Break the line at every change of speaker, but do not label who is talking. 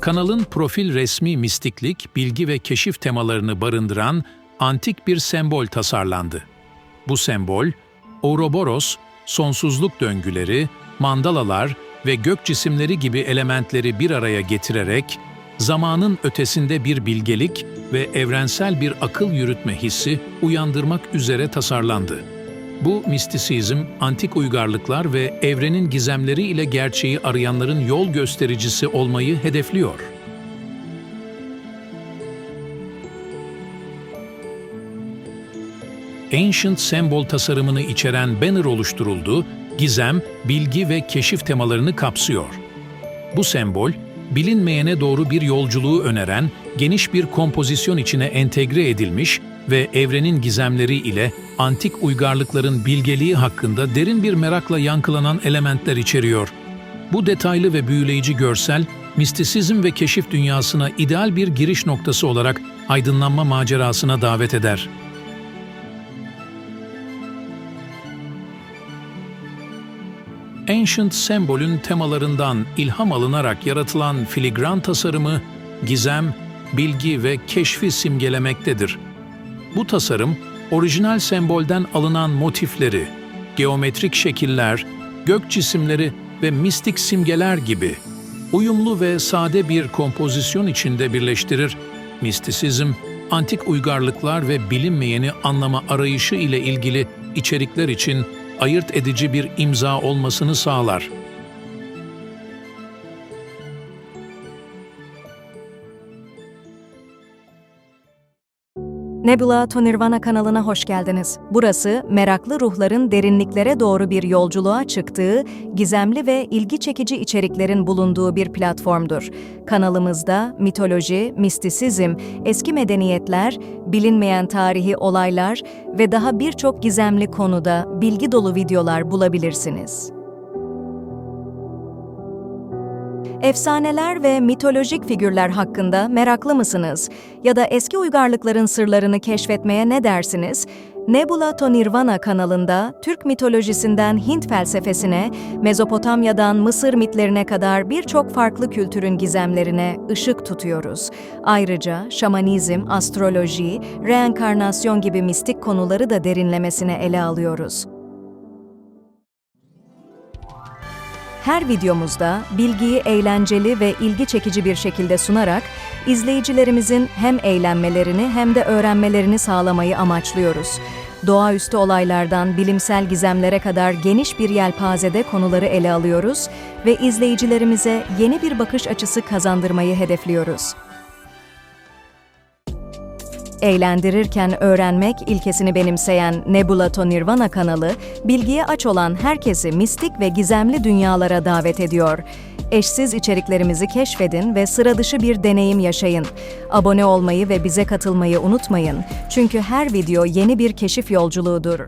Kanalın profil resmi mistiklik, bilgi ve keşif temalarını barındıran antik bir sembol tasarlandı. Bu sembol, Ouroboros, sonsuzluk döngüleri, mandalalar ve gök cisimleri gibi elementleri bir araya getirerek zamanın ötesinde bir bilgelik ve evrensel bir akıl yürütme hissi uyandırmak üzere tasarlandı. Bu mistisizm, antik uygarlıklar ve evrenin gizemleri ile gerçeği arayanların yol göstericisi olmayı hedefliyor. Ancient Symbol tasarımını içeren banner oluşturuldu, gizem, bilgi ve keşif temalarını kapsıyor. Bu sembol, bilinmeyene doğru bir yolculuğu öneren geniş bir kompozisyon içine entegre edilmiş ve evrenin gizemleri ile antik uygarlıkların bilgeliği hakkında derin bir merakla yankılanan elementler içeriyor. Bu detaylı ve büyüleyici görsel, mistisizm ve keşif dünyasına ideal bir giriş noktası olarak aydınlanma macerasına davet eder. Ancient sembolün temalarından ilham alınarak yaratılan filigran tasarımı, gizem, bilgi ve keşfi simgelemektedir. Bu tasarım, orijinal sembolden alınan motifleri, geometrik şekiller, gök cisimleri ve mistik simgeler gibi uyumlu ve sade bir kompozisyon içinde birleştirir. Mistisizm, antik uygarlıklar ve bilinmeyeni anlama arayışı ile ilgili içerikler için ayırt edici bir imza olmasını sağlar.
Nebula to Nirvana kanalına hoş geldiniz. Burası, meraklı ruhların derinliklere doğru bir yolculuğa çıktığı, gizemli ve ilgi çekici içeriklerin bulunduğu bir platformdur. Kanalımızda mitoloji, mistisizm, eski medeniyetler, bilinmeyen tarihi olaylar ve daha birçok gizemli konuda bilgi dolu videolar bulabilirsiniz. Efsaneler ve mitolojik figürler hakkında meraklı mısınız? Ya da eski uygarlıkların sırlarını keşfetmeye ne dersiniz? Nebula to Nirvana kanalında Türk mitolojisinden Hint felsefesine, Mezopotamya'dan Mısır mitlerine kadar birçok farklı kültürün gizemlerine ışık tutuyoruz. Ayrıca şamanizm, astroloji, reenkarnasyon gibi mistik konuları da derinlemesine ele alıyoruz. Her videomuzda bilgiyi eğlenceli ve ilgi çekici bir şekilde sunarak izleyicilerimizin hem eğlenmelerini hem de öğrenmelerini sağlamayı amaçlıyoruz. Doğaüstü olaylardan bilimsel gizemlere kadar geniş bir yelpazede konuları ele alıyoruz ve izleyicilerimize yeni bir bakış açısı kazandırmayı hedefliyoruz. Eğlendirirken öğrenmek ilkesini benimseyen Nebula to Nirvana kanalı, bilgiye aç olan herkesi mistik ve gizemli dünyalara davet ediyor. Eşsiz içeriklerimizi keşfedin ve sıra dışı bir deneyim yaşayın. Abone olmayı ve bize katılmayı unutmayın. Çünkü her video yeni bir keşif yolculuğudur.